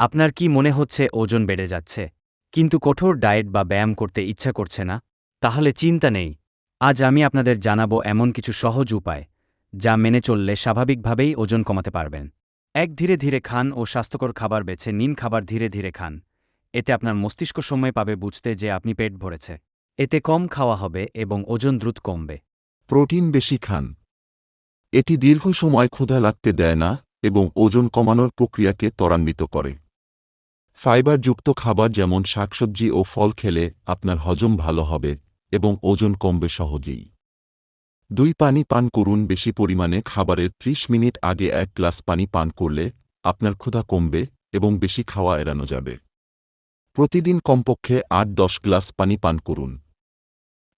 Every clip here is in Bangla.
আপনার কি মনে হচ্ছে ওজন বেড়ে যাচ্ছে? কিন্তু কঠোর ডায়েট বা ব্যায়াম করতে ইচ্ছা করছে না, তাহলে চিন্তা নেই। আজ আমি আপনাদের জানাব এমন কিছু সহজ উপায়, যা মেনে চললে স্বাভাবিকভাবেই ওজন কমাতে পারবেন। এক ধীরে ধীরে খান ও স্বাস্থ্যকর খাবার বেছে নিন খাবার ধীরে ধীরে খান। এতে আপনার মস্তিষ্ক সময় পাবে বুঝতে যে আপনি পেট ভরেছে। এতে কম খাওয়া হবে এবং ওজন দ্রুত কমবে। প্রোটিন বেশি খান। এটি দীর্ঘ সময় ক্ষুধা লাগতে দেয় না এবং ওজন কমানোর প্রক্রিয়াকে ত্বরান্বিত করে। ফাইবারযুক্ত খাবার যেমন শাকসবজি ও ফল খেলে আপনার হজম ভালো হবে এবং ওজন কমবে সহজেই। দুই পানি পান করুন বেশি পরিমাণে খাবারের ৩০ মিনিট আগে এক গ্লাস পানি পান করলে আপনার ক্ষুধা কমবে এবং বেশি খাওয়া এড়ানো যাবে। প্রতিদিন কমপক্ষে আট দশ গ্লাস পানি পান করুন।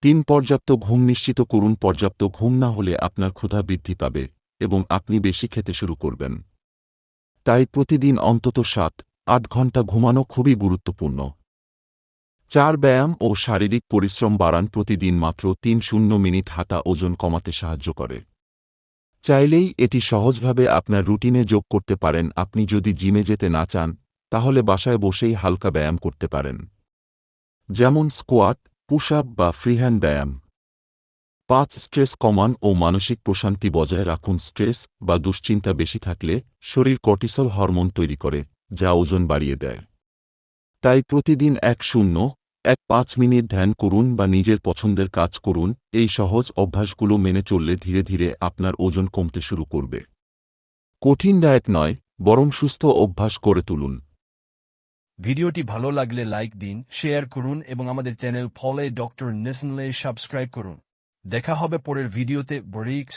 তিন পর্যাপ্ত ঘুম নিশ্চিত করুন। পর্যাপ্ত ঘুম না হলে আপনার ক্ষুধা বৃদ্ধি পাবে এবং আপনি বেশি খেতে শুরু করবেন। তাই প্রতিদিন অন্তত সাত আট ঘণ্টা ঘুমানো খুবই গুরুত্বপূর্ণ। চার ব্যায়াম ও শারীরিক পরিশ্রম বাড়ান প্রতিদিন মাত্র তিন শূন্য মিনিট হাঁটা ওজন কমাতে সাহায্য করে। চাইলেই এটি সহজভাবে আপনার রুটিনে যোগ করতে পারেন। আপনি যদি জিমে যেতে না চান, তাহলে বাসায় বসেই হালকা ব্যায়াম করতে পারেন। যেমন স্কোয়াট পুশ আপ বা ফ্রিহ্যান্ড ব্যায়াম। পাঁচ, স্ট্রেস কমান ও মানসিক প্রশান্তি বজায় রাখুন। স্ট্রেস বা দুশ্চিন্তা বেশি থাকলে শরীর কর্টিসল হরমোন তৈরি করে। যা ওজন বাড়িয়ে দেয়। তাই প্রতিদিন এক শূন্য, এক পাঁচ মিনিট ধ্যান করুন বা নিজের পছন্দের কাজ করুন, এই সহজ অভ্যাসগুলো মেনে চললে ধীরে ধীরে আপনার ওজন কমতে শুরু করবে। কঠিন ডায়েট নয়, বরং সুস্থ অভ্যাস করে তুলুন। ভিডিওটি ভালো লাগলে লাইক দিন, শেয়ার করুন এবং আমাদের চ্যানেল ফলে ডক্টর নেসনলে সাবস্ক্রাইব করুন। দেখা হবে পরের ভিডিওতে, ব্রেক